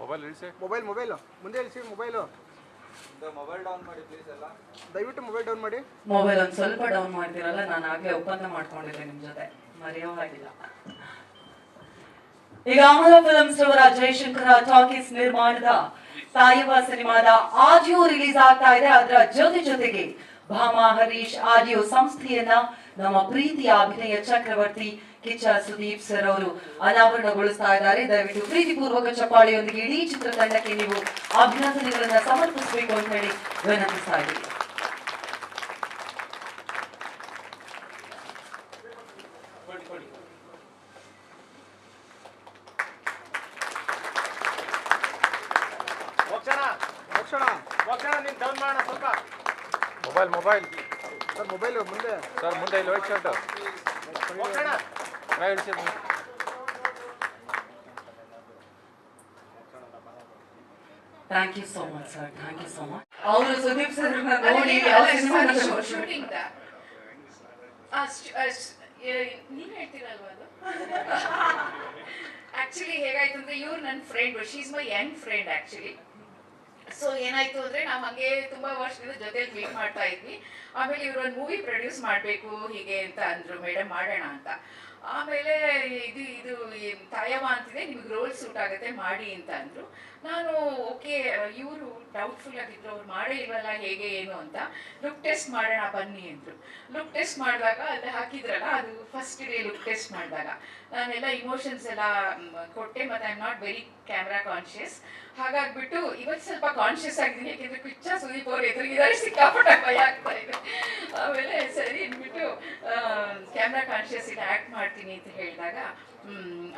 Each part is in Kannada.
ಮೊಬೈಲ್ ಇಳಿಸಿ ಮೊಬೈಲ್ ಮೊಬೈಲು ಮುಂದೆ ಇಳಿಸಿ ಮೊಬೈಲು ಮೊಬೈಲ್ ಡೌನ್ ಮಾಡಿ ಪ್ಲೀಸ್ ಎಲ್ಲ. ದಯವಿಟ್ಟು ಮೊಬೈಲ್ ಡೌನ್ ಮಾಡಿ. ಮೊಬೈಲ್ ಒಂದು ಸ್ವಲ್ಪ ಡೌನ್ ಮಾಡ್ತೀರಲ್ಲ ನಾನು ಆಗ್ಲೇ ಒಪ್ಪಂದ ಮಾಡ್ಕೊಂಡಿದ್ದೆ ನಿಮ್ ಜೊತೆ. ಮರೆಯೋ ಹಾಗಿಲ್ಲ ಈಗ ಅಮಲ ಫಿಲ್ಮ್ಸ್ ಅವರ ಜಯಶಂಕರ ಟಾಕೀಸ್ ನಿರ್ಮಾಣದ ಸಾಯವ ಸಿನಿಮಾದ ಆಡಿಯೋ ರಿಲೀಸ್ ಆಗ್ತಾ ಇದೆ. ಅದರ ಜೊತೆ ಜೊತೆಗೆ ಭಾಮಾ ಹರೀಶ್ ಆಡಿಯೋ ಸಂಸ್ಥೆಯನ್ನ ನಮ್ಮ ಪ್ರೀತಿಯ ಅಭಿನಯ ಚಕ್ರವರ್ತಿ ಕಿಚ್ಚ ಸುದೀಪ್ ಸರ್ ಅವರು ಅನಾವರಣಗೊಳಿಸ್ತಾ ಇದ್ದಾರೆ. ದಯವಿಟ್ಟು ಪ್ರೀತಿಪೂರ್ವಕ ಚಪ್ಪಾಳೆಯೊಂದಿಗೆ ಇಡೀ ಚಿತ್ರತಂಡಕ್ಕೆ ನೀವು ಅಭಿನಂದನೆಗಳನ್ನ ಸಮರ್ಪಿಸಬೇಕು ಅಂತ ಹೇಳಿ ವಿನಂತಿಸ್ತಾ ಇದ್ದೀವಿ ಮೋಕ್ಷಣ ಮೋಕ್ಷಣ ಮೋಕ್ಷಣ ನೀನು ಡೌನ್ ಮಾಡೋಣ ಸ್ವಲ್ಪ. ಮೊಬೈಲ್ ಮೊಬೈಲ್ ಸರ್ ಮೊಬೈಲು ಮುಂದೆ. ಸರ್ ಮುಂದೆ ಇಲ್ಲಿ ವೈಟ್ ಶರ್ಟ್ ಕೈ ಇಳಿಸಿ thank you so much sir thank you so much ಅವರು ಸುದೀಪ್ ಸರ್ ನೋಡಿ ಶೂಟಿಂಗ್ ನೀವ್ ಹೇಳ್ತೀರಲ್ವಾ ಅದು? ಆಕ್ಚುಲಿ ಹೇಗಾಯ್ತು ಅಂದ್ರೆ ಇವ್ರು ನನ್ನ friend she's my young friend actually so ಏನಾಯ್ತು ಅಂದ್ರೆ ನಾವ್ ಹಂಗೆ ತುಂಬಾ ವರ್ಷದಿಂದ ಜೊತೆಲಿ ಮೀಟ್ ಮಾಡ್ತಾ ಇದ್ವಿ. ಆಮೇಲೆ ಇವ್ರು ಒಂದು ಮೂವಿ ಪ್ರೊಡ್ಯೂಸ್ ಮಾಡಬೇಕು ಹೀಗೆ ಅಂತ ಅಂದ್ರು. ಮೇಡಮ್ ಮಾಡೋಣ ಅಂತ. ಆಮೇಲೆ ಇದು ಇದು ತಾಯವ ಅಂತಿದೆ. ನಿಮ್ಗೆ ರೋಲ್ ಸೂಟ್ ಆಗುತ್ತೆ, ಮಾಡಿ ಅಂತ ಅಂದ್ರು. ನಾನು, ಓಕೆ, ಇವರು ಡೌಟ್ಫುಲ್ ಆಗಿದ್ರು, ಅವ್ರು ಮಾಡೇ ಇಲ್ವಲ್ಲ, ಹೇಗೆ, ಏನು ಅಂತ. ಲುಕ್ ಟೆಸ್ಟ್ ಮಾಡೋಣ, ಬನ್ನಿ ಅಂದ್ರು. ಲುಕ್ ಟೆಸ್ಟ್ ಮಾಡಿದಾಗ ಅಲ್ಲಿ ಹಾಕಿದ್ರಲ್ಲ, ಅದು ಫಸ್ಟ್ ಡೇ ಲುಕ್ ಟೆಸ್ಟ್ ಮಾಡಿದಾಗ. ನಾನೆಲ್ಲ ಇಮೋಷನ್ಸ್ ಎಲ್ಲ ಕೊಟ್ಟೆ. ಮತ್ತೆ I am not very camera conscious ಹಾಗಾಗ್ಬಿಟ್ಟು ಇವತ್ತು ಸ್ವಲ್ಪ ಕಾನ್ಶಿಯಸ್ ಆಗಿದ್ದೀನಿ ಯಾಕೆಂದ್ರೆ ಕುಚ್ಚ ಸುದೀಪ್ ಅವ್ರು ಎದುರಿಗಿದ್ದಾರೆ ಸಿಕ್ಕಾಪಟ್ಟೆ ಭಯ ಆಗ್ತಾ ಇದೆ. ಆಮೇಲೆ ಸರಿ ಅಂದ್ಬಿಟ್ಟು ಕ್ಯಾಮ್ರಾ ಕಾನ್ಶಿಯಸ್ ಇಲ್ಲಿ ಆಕ್ಟ್ ಮಾಡ್ತೀನಿ ಅಂತ ಹೇಳಿದಾಗ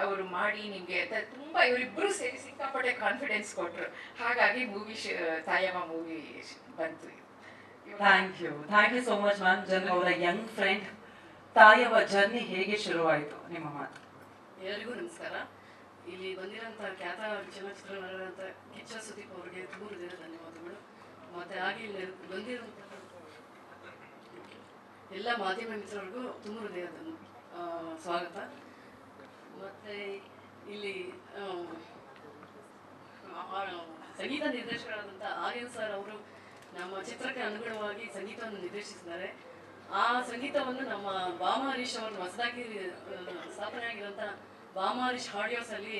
ಅವರು ಮಾಡಿ ನಿಮಗೆ ಅಂತ ತುಂಬಾ ಇವರಿಬ್ರು ಸೇರಿ ಸಿಕ್ಕಾಪಟ್ಟೆ ಕಾನ್ಫಿಡೆನ್ಸ್ ಕೊಟ್ರು. ಹಾಗಾಗಿ ಮೂವಿ ತಾಯಮ್ಮ ಮೂವಿ ಬಂತು thank you thank you so much ma'am ಜನ ಅವರ ಯಂಗ್ ಫ್ರೆಂಡ್ ತಾಯವ ಜರ್ನಿ ಹೇಗೆ ಶುರುವಾಯಿತು ನಿಮ್ಮ ಮಾತು? ಎಲ್ಲರಿಗೂ ನಮಸ್ಕಾರ. ಇಲ್ಲಿ ಬಂದಿರೋಂಥ ಖ್ಯಾತ ಚಲನಚಿತ್ರ ನಟರಂಥ ಕಿಚ್ಚ ಸುದೀಪ್ ಅವರಿಗೆ ತುಂಬ ಹೃದಯದ ಧನ್ಯವಾದಗಳು. ಮತ್ತು ಹಾಗೆ ಇಲ್ಲಿ ಬಂದಿರೋಂಥ ಎಲ್ಲ ಮಾಧ್ಯಮ ಮಿತ್ರರಿಗೂ ತುಂಬ ಹೃದಯದ ಆ, ಸ್ವಾಗತ. ಮತ್ತು ಇಲ್ಲಿ ಸಂಗೀತ ನಿರ್ದೇಶಕರಾದಂಥ ಆರ್ಯನ್ ಸರ್ ಅವರು ನಮ್ಮ ಚಿತ್ರಕ್ಕೆ ಅನುಗುಣವಾಗಿ ಸಂಗೀತವನ್ನು ನಿರ್ದೇಶಿಸಿದ್ದಾರೆ. ಆ ಸಂಗೀತವನ್ನು ನಮ್ಮ ಬಾಮ ಹರೀಶ್ ಅವರು ಹೊಸದಾಗಿ ಸ್ಥಾಪನೆ ಆಗಿರೋಂಥ ಬಾಮ ಹರೀಶ್ ಆಡಿಯೋಸ್ ಅಲ್ಲಿ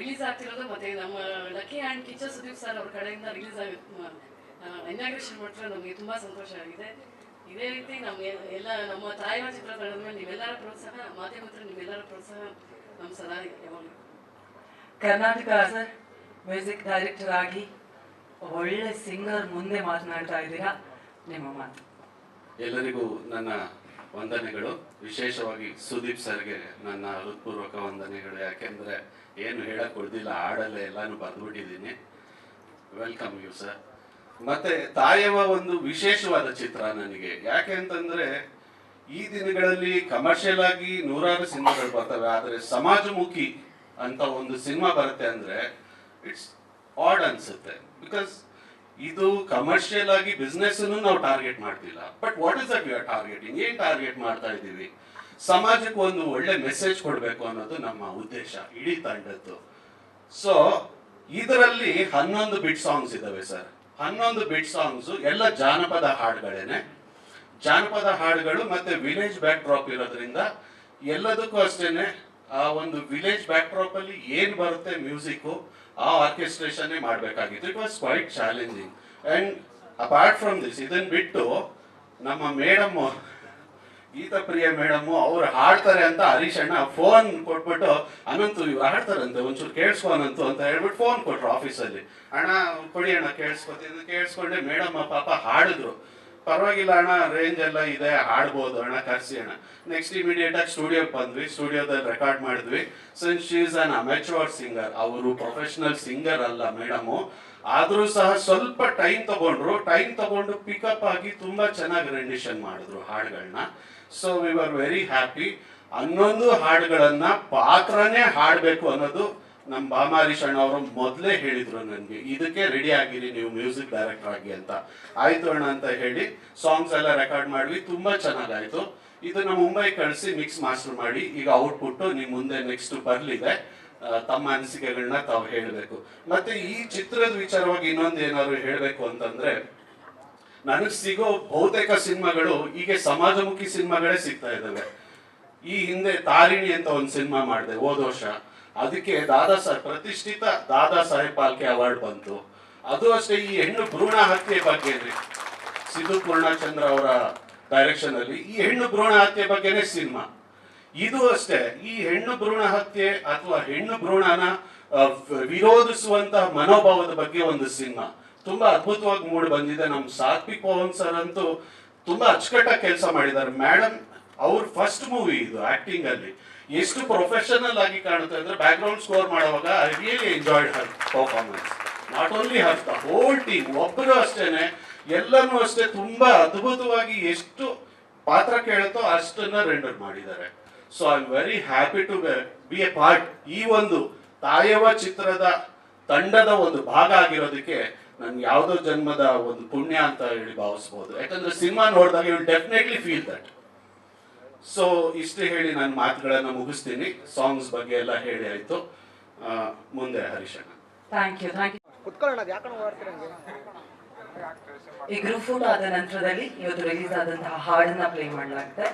ರಿಲೀಸ್ ಆಗ್ತಿರೋದು ಮತ್ತೆ ನಮ್ಮ lucky and Kichcha Sudeep sir ಅವ್ರ ಕಡೆಯಿಂದ ರಿಲೀಸ್ ಆಗಿ ಇನಾಗ್ರೇಷನ್ ಮಾಡ್ತಿರೋ ನಮಗೆ ತುಂಬ ಸಂತೋಷ ಆಗಿದೆ. ಇದೇ ರೀತಿ ನಮ್ಮ ಎಲ್ಲ ನಮ್ಮ ತಾಯಿನ ಚಿತ್ರತಂಡದ ಮೇಲೆ ನೀವೆಲ್ಲರ ಪ್ರೋತ್ಸಾಹ ಮಾಧ್ಯಮ ಹತ್ರ ನಿಮ್ಮೆಲ್ಲರ ಪ್ರೋತ್ಸಾಹ ನಮ್ಮ ಸದಾ ಯಾವಾಗಲೂ. ಕರ್ನಾಟಕ ಸರ್ ಮ್ಯೂಸಿಕ್ ಡೈರೆಕ್ಟರ್ ಆಗಿ ಒಳ್ಳೆ ಸಿಂಗರ್ ಮುಂದೆ ಮಾತನಾಡ್ತಾ ಇದ್ದೀರಾ? ನಿಮ್ಮ ಮಾತು. ಎಲ್ಲರಿಗೂ ನನ್ನ ವಂದನೆಗಳು. ವಿಶೇಷವಾಗಿ ಸುದೀಪ್ ಸರ್ಗೆ ನನ್ನ ಹೃತ್ಪೂರ್ವಕ ವಂದನೆಗಳು. ಯಾಕೆಂದ್ರೆ ಏನು ಹೇಳಕ್ ಉಳಿದಿಲ್ಲ, ಹಾಡಲ್ಲೇ ಎಲ್ಲಾನು ಬರೆದ್ಬಿಟ್ಟಿದ್ದೀನಿ. Welcome you sir. ಮತ್ತೆ ತಾಯವ ಒಂದು ವಿಶೇಷವಾದ ಚಿತ್ರ ನನಗೆ. ಯಾಕೆ ಅಂತಂದ್ರೆ, ಈ ದಿನಗಳಲ್ಲಿ ಕಮರ್ಷಿಯಲ್ ಆಗಿ ನೂರಾರು ಸಿನಿಮಾಗಳು ಬರ್ತವೆ. ಆದರೆ ಸಮಾಜಮುಖಿ ಅಂತ ಒಂದು ಸಿನಿಮಾ ಬರುತ್ತೆ ಅಂದ್ರೆ ಇಟ್ಸ್ ಆಡ್ ಅನ್ಸುತ್ತೆ. ಬಿಕಾಸ್ ಇದು ಕಮರ್ಷಿಯಲ್ ಆಗಿ ಬಿಸ್ನೆಸ್ ನಾವು ಟಾರ್ಗೆಟ್ ಮಾಡ್ತಿಲ್ಲ. But what is that targeting ಏನ್ ಟಾರ್ಗೆಟ್ ಮಾಡ್ತಾ ಇದ್ದೀವಿ? ಸಮಾಜಕ್ಕೆ ಒಂದು ಒಳ್ಳೆ ಮೆಸೇಜ್ ಕೊಡಬೇಕು ಅನ್ನೋದು ನಮ್ಮ ಉದ್ದೇಶ ಇಡೀ ತಂಡದ್ದು ಸೊ ಇದರಲ್ಲಿ ಹನ್ನೊಂದು ಬಿಟ್ ಸಾಂಗ್ಸ್ ಇದಾವೆ ಸರ್ ಹನ್ನೊಂದು ಬಿಟ್ ಸಾಂಗ್ಸ್ ಎಲ್ಲ ಜಾನಪದ ಹಾಡುಗಳೇನೆ. ಜಾನಪದ ಹಾಡುಗಳು ಮತ್ತೆ ವಿಲೇಜ್ ಬ್ಯಾಕ್ ಡ್ರಾಪ್ ಇರೋದ್ರಿಂದ ಎಲ್ಲದಕ್ಕೂ ಅಷ್ಟೇನೆ ಆ ಒಂದು ವಿಲೇಜ್ ಬ್ಯಾಕ್ ಡ್ರಾಪ್ ಅಲ್ಲಿ ಏನ್ ಬರುತ್ತೆ ಮ್ಯೂಸಿಕ್ ಆ ಆರ್ಕೆಸ್ಟ್ರೇಷನ್ ಮಾಡಬೇಕಾಗಿತ್ತು. It was quite challenging and apart from this ಇದನ್ನ ಬಿಟ್ಟು ನಮ್ಮ ಮೇಡಮ್ ಗೀತ ಪ್ರಿಯ ಮೇಡಮ್ ಅವ್ರು ಹಾಡ್ತಾರೆ ಅಂತ ಹರೀಶ್ ಅಣ್ಣ ಫೋನ್ ಕೊಟ್ಬಿಟ್ಟು, ಅನಂತು, ಇವ್ರು ಹಾಡ್ತಾರಂತೆ, ಒಂಚೂರು ಕೇಳಿಸ್ಕೊನಂತು ಅಂತ ಹೇಳ್ಬಿಟ್ಟು ಫೋನ್ ಕೊಟ್ರು ಆಫೀಸಲ್ಲಿ ಅಣ್ಣ, ಕೊಡಿ ಅಣ್ಣ, ಕೇಳಿಸ್ಕೊತೀನಿ. ಕೇಳಿಸ್ಕೊಂಡೆ ಮೇಡಮ್ ಪಾಪ ಹಾಡಿದ್ರು. ಪರವಾಗಿಲ್ಲ ಅಣ್ಣ ರೇಂಜ್ ಎಲ್ಲ ಇದೆ ಹಾಡ್ಬೋದು ಅಣ್ಣ, ಕರ್ಸಿ ಅಣ್ಣ. ನೆಕ್ಸ್ಟ್ ಇಮಿಡಿಯೇಟ್ ಆಗಿ ಸ್ಟುಡಿಯೋಗೆ ಬಂದ್ವಿ ಸ್ಟುಡಿಯೋದಲ್ಲಿ ರೆಕಾರ್ಡ್ ಮಾಡಿದ್ವಿ. Since she is an amateur singer ಅವರು ಪ್ರೊಫೆಷನಲ್ ಸಿಂಗರ್ ಅಲ್ಲ ಮೇಡಮು ಆದ್ರೂ ಸಹ ಸ್ವಲ್ಪ ಟೈಮ್ ತಗೊಂಡ್ರು ಟೈಮ್ ತಗೊಂಡು ಪಿಕಪ್ ಆಗಿ ತುಂಬಾ ಚೆನ್ನಾಗಿ ರೆಂಡಿಷನ್ ಮಾಡಿದ್ರು ಹಾಡುಗಳನ್ನ so we are very happy ಹನ್ನೊಂದು ಹಾಡುಗಳನ್ನ ಪಾತ್ರನೇ ಹಾಡ್ಬೇಕು ಅನ್ನೋದು ನಮ್ಮ ಬಾಮಾರಿ ಅಣ್ಣ ಅವರು ಮೊದಲೇ ಹೇಳಿದ್ರು ನನಗೆ, ಇದಕ್ಕೆ ರೆಡಿ ಆಗಿರಿ, ನೀವು ಮ್ಯೂಸಿಕ್ ಡೈರೆಕ್ಟರ್ ಆಗಿ ಅಂತ. ಆಯ್ತು ಅಣ್ಣ, ಅಂತ ಹೇಳಿ ಸಾಂಗ್ಸ್ ಎಲ್ಲ ರೆಕಾರ್ಡ್ ಮಾಡ್ವಿ, ತುಂಬಾ ಚೆನ್ನಾಗಾಯ್ತು. ಇದನ್ನ ಮುಂಬೈ ಕಳಿಸಿ ಮಿಕ್ಸ್ ಮಾಸ್ಟರ್ ಮಾಡಿ, ಈಗ ಔಟ್ಪುಟ್ ನಿಮ್ ಮುಂದೆ ನೆಕ್ಸ್ಟ್ ಬರ್ಲಿದೆ. ತಮ್ಮ ಅನಿಸಿಕೆಗಳನ್ನ ತಾವು ಹೇಳಬೇಕು. ಮತ್ತೆ ಈ ಚಿತ್ರದ ವಿಚಾರವಾಗಿ ಇನ್ನೊಂದು ಏನಾದ್ರು ಹೇಳಬೇಕು ಅಂತಂದ್ರೆ, ನನಗೆ ಸಿಗೋ ಬಹುತೇಕ ಸಿನಿಮಾಗಳು ಹೀಗೆ ಸಮಾಜಮುಖಿ ಸಿನಿಮಾಗಳೇ ಸಿಗ್ತಾ ಇದ್ದಾವೆ ಈ ಹಿಂದೆ ತಾರಿಣಿ ಅಂತ ಒಂದು ಸಿನಿಮಾ ಮಾಡಿದೆ ಹೋದ ವರ್ಷ ಅದಕ್ಕೆ ದಾದಾ ಸಾಹೇಬ್ ಪ್ರತಿಷ್ಠಿತ ದಾದಾ ಸಾಹೇಬ್ ಪಾಲ್ಕೆ ಅವಾರ್ಡ್ ಬಂತು. ಅದು ಅಷ್ಟೇ, ಈ ಹೆಣ್ಣು ಭ್ರೂಣ ಹತ್ಯೆ ಬಗ್ಗೆ ಸಿದ್ದು ಪೂರ್ಣಚಂದ್ರ ಅವರ ಡೈರೆಕ್ಷನ್ ಅಲ್ಲಿ, ಈ ಹೆಣ್ಣು ಭ್ರೂಣ ಹತ್ಯೆ ಬಗ್ಗೆನೇ ಸಿನಿಮಾ. ಇದು ಅಷ್ಟೇ, ಈ ಹೆಣ್ಣು ಭ್ರೂಣ ಹತ್ಯೆ ಅಥವಾ ಹೆಣ್ಣು ಭ್ರೂಣನ ವಿರೋಧಿಸುವಂತಹ ಮನೋಭಾವದ ಬಗ್ಗೆ ಒಂದು ಸಿನಿಮಾ. ತುಂಬಾ ಅದ್ಭುತವಾಗಿ ಮೂಡಿ ಬಂದಿದೆ. ನಮ್ಮ ಸಾತ್ವಿಕ್ ಪವನ್ ಸರ್ ಅಂತೂ ತುಂಬಾ ಅಚ್ಚುಕಟ್ಟಾಗಿ ಕೆಲಸ ಮಾಡಿದ್ದಾರೆ. ಮೇಡಮ್ ಅವ್ರ ಫಸ್ಟ್ ಮೂವಿ ಇದು ಆಕ್ಟಿಂಗ್ ಅಲ್ಲಿ. ಎಷ್ಟು ಪ್ರೊಫೆಷನಲ್ ಆಗಿ ಕಾಣುತ್ತೆ ಅಂದ್ರೆ ಬ್ಯಾಕ್ ಗ್ರೌಂಡ್ ಸ್ಕೋರ್ ಮಾಡುವಾಗ I really enjoyed her performance not only her whole team ಒಬ್ಬರು ಅಷ್ಟೇನೆ ಎಲ್ಲರೂ ಅಷ್ಟೇ ತುಂಬಾ ಅದ್ಭುತವಾಗಿ ಎಷ್ಟು ಪಾತ್ರ ಕೇಳುತ್ತೋ ಅಷ್ಟನ್ನ ರೆಂಡರ್ ಮಾಡಿದ್ದಾರೆ. So I very happy to be a part ಈ ಒಂದು ತಾಯವ ಚಿತ್ರದ ತಂಡದ ಒಂದು ಭಾಗ ಆಗಿರೋದಕ್ಕೆ ನನ್ಗೆ ಯಾವುದೋ ಜನ್ಮದ ಒಂದು ಪುಣ್ಯ ಅಂತ ಹೇಳಿ ಭಾವಿಸ್ಬೋದು. ಯಾಕಂದ್ರೆ ಸಿನಿಮಾ ನೋಡಿದಾಗ you definitely feel that so ಇಷ್ಟು ಹೇಳಿ ನನ್ನ ಮಾತುಗಳನ್ನ ಮುಗಿಸ್ತೀನಿ. ಸಾಂಗ್ಸ್ ಬಗ್ಗೆ ಎಲ್ಲ ಹೇಳಿ ಆಯ್ತು. ಆ, ಮುಂದೆ ಹರೀಶಣ್ಣ. ಥ್ಯಾಂಕ್ ಯು ಥ್ಯಾಂಕ್ ಯು ಕುತ್ಕೊಳ್ಳೋಣ ಈ ಗ್ರೂಪ್ ಫೋಟೋ ಆದ ನಂತರದಲ್ಲಿ ಇವತ್ತು ರಿಲೀಸ್ ಆದಂತಹ ಹಾಡನ್ನ ಪ್ಲೇ ಮಾಡಲಾಗುತ್ತೆ